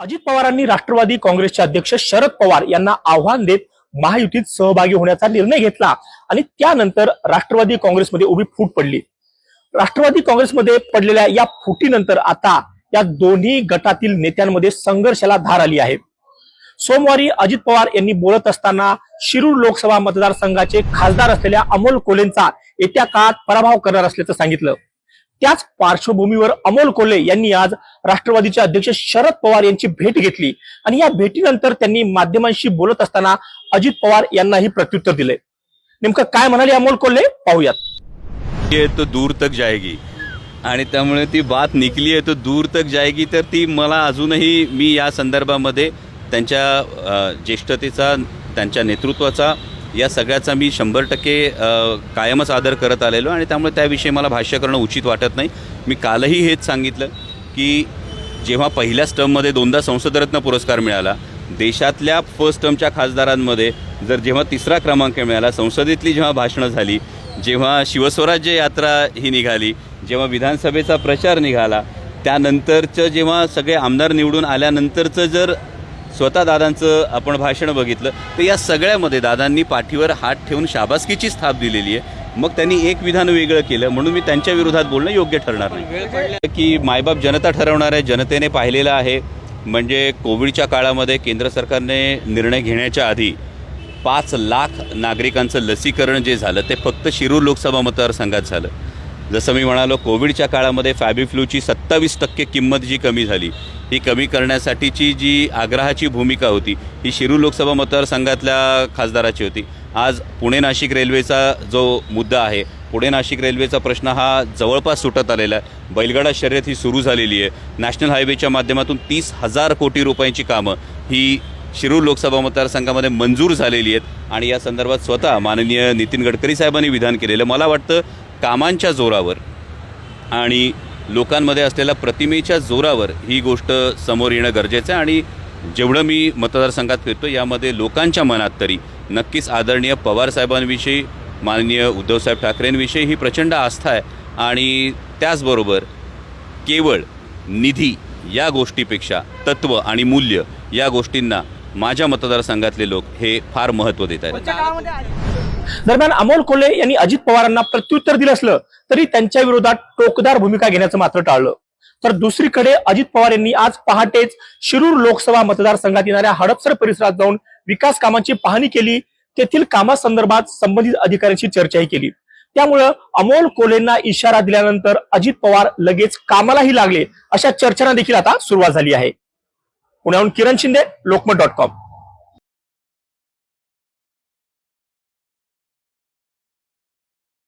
अजित पवारांनी राष्ट्रवादी काँग्रेसचे अध्यक्ष शरद पवार यांना आव्हान देत महायुतीत सहभागी होण्याचा निर्णय घेतला आणि त्यानंतर राष्ट्रवादी काँग्रेसमध्ये उभी फूट पडली. राष्ट्रवादी काँग्रेसमध्ये पडलेल्या या फुटीनंतर आता या दोन्ही गटातील नेत्यांमध्ये संघर्षाला धार आली आहे. सोमवारी अजित पवार यांनी बोलत असताना शिरूर लोकसभा मतदारसंघाचे खासदार असलेल्या अमोल कोलेंचा येत्या काळात पराभव करणार असल्याचं सांगितलं. त्याच पार्श्वभूमीवर अमोल कोल्हे यांनी आज राष्ट्रवादीचे अध्यक्ष शरद पवार यांची भेट घेतली. आणि या भेटीनंतर त्यांनी माध्यमांशी बोलत असताना अजित पवार यांनाही प्रत्युत्तर दिले. नेमकं काय म्हणाले अमोल कोल्हे? पाहूयात. है तो दूर तक जाएगी. आणि त्यामुळे ती बात निकली आहे तो दूर तक जाएगी तर ती मला अजूनही मी या संदर्भामध्ये त्यांच्या ज्येष्ठतेचा त्यांच्या नेतृत्वाचा या सगळ्याचा मी शंभर टक्के कायमच आदर करत आलेलो आणि त्यामुळे त्याविषयी मला भाष्य करणं उचित वाटत नाही. मी कालही हेच सांगितलं की जेव्हा पहिल्या स्टममध्ये दोनदा संसदरत्न पुरस्कार मिळाला देशातल्या फर्स्ट टर्मच्या खासदारांमध्ये जर जेव्हा तिसरा क्रमांक मिळाला संसदेतली जेव्हा भाषणं झाली जेव्हा शिवस्वराज्य यात्रा ही निघाली जेव्हा विधानसभेचा प्रचार निघाला त्यानंतरचं जेव्हा सगळे आमदार निवडून आल्यानंतरचं जर स्वतः दादांचं आपण भाषण बघितलं तर या सगळ्यामध्ये दादांनी पाठीवर हात ठेवून शाबासकीची स्थाप दिलेली आहे. मग त्यांनी एक विधान वेगळं केलं म्हणून मी त्यांच्या विरोधात बोलणं योग्य ठरणार नाही. की मायबाप जनता ठरवणार आहे जनतेने पाहिलेलं आहे म्हणजे कोविडच्या काळामध्ये केंद्र सरकारने निर्णय घेण्याच्या आधी पाच लाख नागरिकांचं लसीकरण जे झालं ते फक्त शिरूर लोकसभा मतदारसंघात झालं. जसं मी म्हणालो कोविडच्या काळामध्ये फॅबिफ्लूची सत्तावीस टक्के किंमत जी कमी झाली ही कमी करण्यासाठीची जी आग्रहाची भूमिका होती ही शिरू लोकसभा मतदारसंघातल्या खासदाराची होती. आज पुणे नाशिक रेल्वेचा जो मुद्दा आहे पुणे नाशिक रेल्वेचा प्रश्न हा जवळपास सुटत आलेला आहे. बैलगाडा शर्यत ही सुरू झालेली आहे. नॅशनल हायवेच्या माध्यमातून तीस हजार कोटी रुपयांची कामं ही शिरूर लोकसभा मतदारसंघामध्ये मंजूर झालेली आहेत आणि या संदर्भात स्वतः माननीय नितीन गडकरी साहेबांनी विधान केलेलं. मला वाटतं कामांच्या जोरावर आणि लोकांमध्ये असलेल्या प्रतिमेच्या जोरावर ही गोष्ट समोर येणं गरजेचं आहे. आणि जेवढं मी मतदारसंघात फिरतो यामध्ये लोकांच्या मनात तरी नक्कीच आदरणीय पवार साहेबांविषयी माननीय उद्धवसाहेब ठाकरेंविषयी ही प्रचंड आस्था आहे. आणि त्याचबरोबर केवळ निधी या गोष्टीपेक्षा तत्त्व आणि मूल्य या गोष्टींना माझ्या मतदारसंघातले लोक हे फार महत्त्व देत आहेत. दरम्यान अमोल कोल्हे यांनी अजित पवारांना प्रत्युत्तर दिलं असलं तरी त्यांच्या विरोधात टोकदार भूमिका घेण्याचं मात्र टाळलं. तर दुसरीकडे अजित पवार यांनी आज पहाटेच शिरूर लोकसभा मतदारसंघात येणाऱ्या हडपसर परिसरात जाऊन विकास कामांची पाहणी केली. तेथील कामासंदर्भात संबंधित अधिकाऱ्यांशी चर्चाही केली. त्यामुळं अमोल कोलेंना इशारा दिल्यानंतर अजित पवार लगेच कामालाही लागले अशा चर्चांना देखील आता सुरुवात झाली आहे. पुण्याहून किरण शिंदे लोकमत डॉट कॉम.